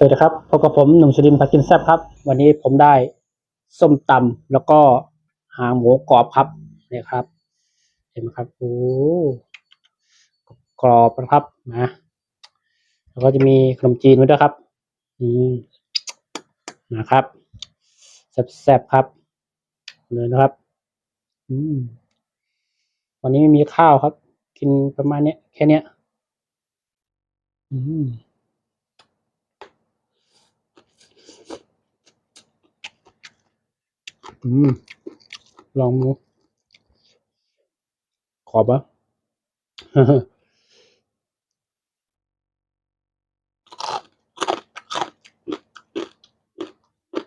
สวัสดีครับพบกับผมหนุ่มชลินพักกินแซบครับ วันนี้ผมได้ส้มตำแล้วก็หางหมูกรอบครับนี่ครับ เห็นไหมครับโอ้กรอบนะครับนะแล้วก็จะมีขนมจีนไว้ด้วยครับ อืมนะครับแซ่บๆครับเลยนะครับ อืม วันนี้ไม่มีข้าวครับ กินประมาณเนี้ยแค่เนี้ย อืม อืม ลองดูขอบปะ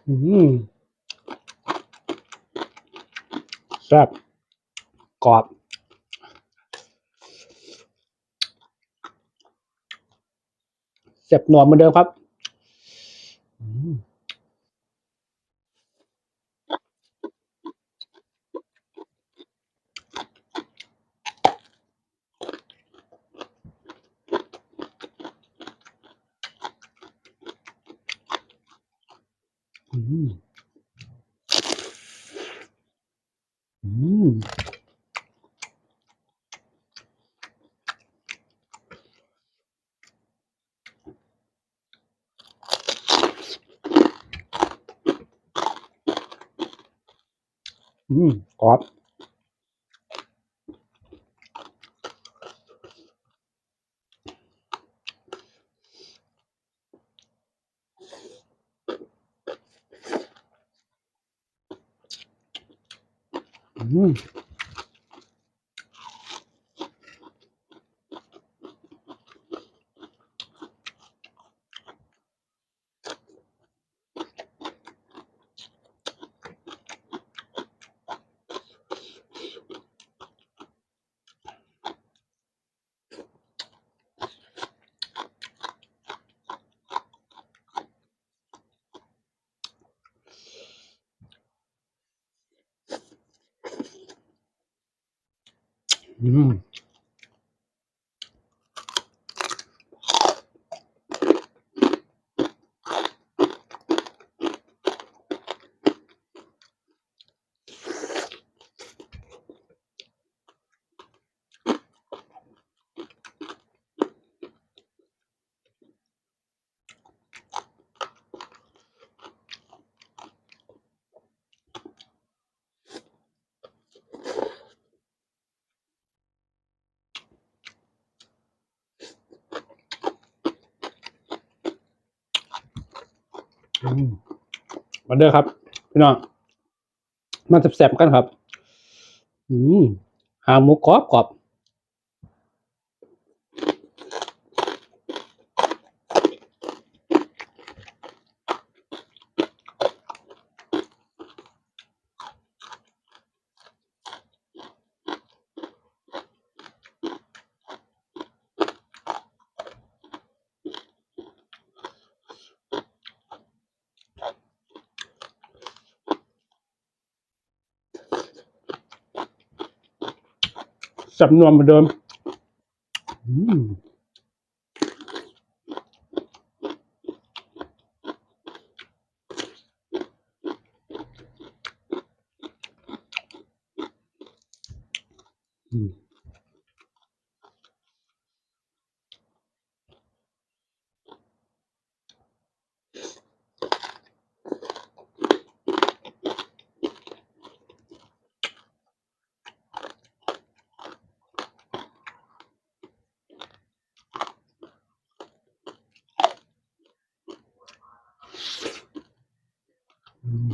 อืมแซ่บกรอบเจ็บหนวดเหมือนเดิมครับ อืม อืมอืม อื ม มาเด้อครับ พี่น้องมาแซ่บๆกันครับ อืมหางหมูกรอบกรอบ จำนวนเหมือนเดิม อืม อืม อืม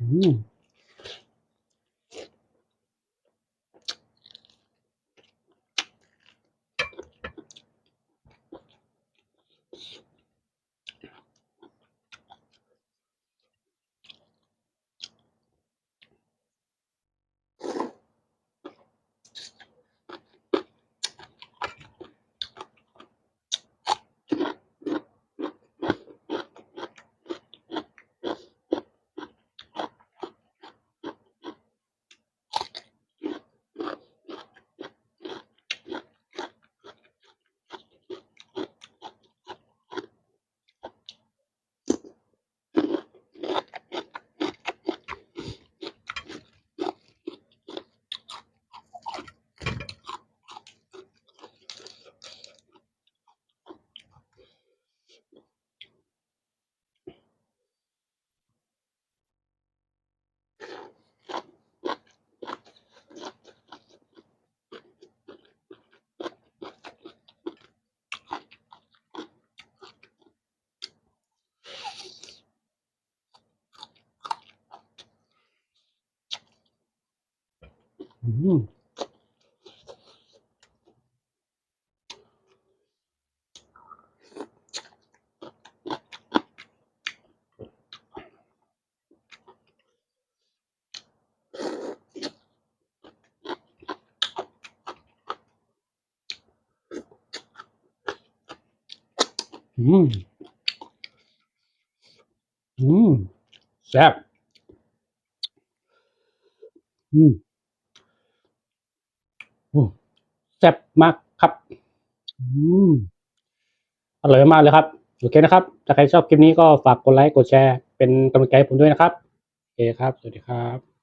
อ ม อืมอืมอืม แซ่บมโอ้แซ่บมากครับอืมอร่อยมากเลยครับ โอเคนะครับ ถ้าใครชอบคลิปนี้ก็ฝากกดไลค์ กดแชร์ เป็นกำลังใจให้ผมด้วยนะครับ โอเคครับ สวัสดีครับ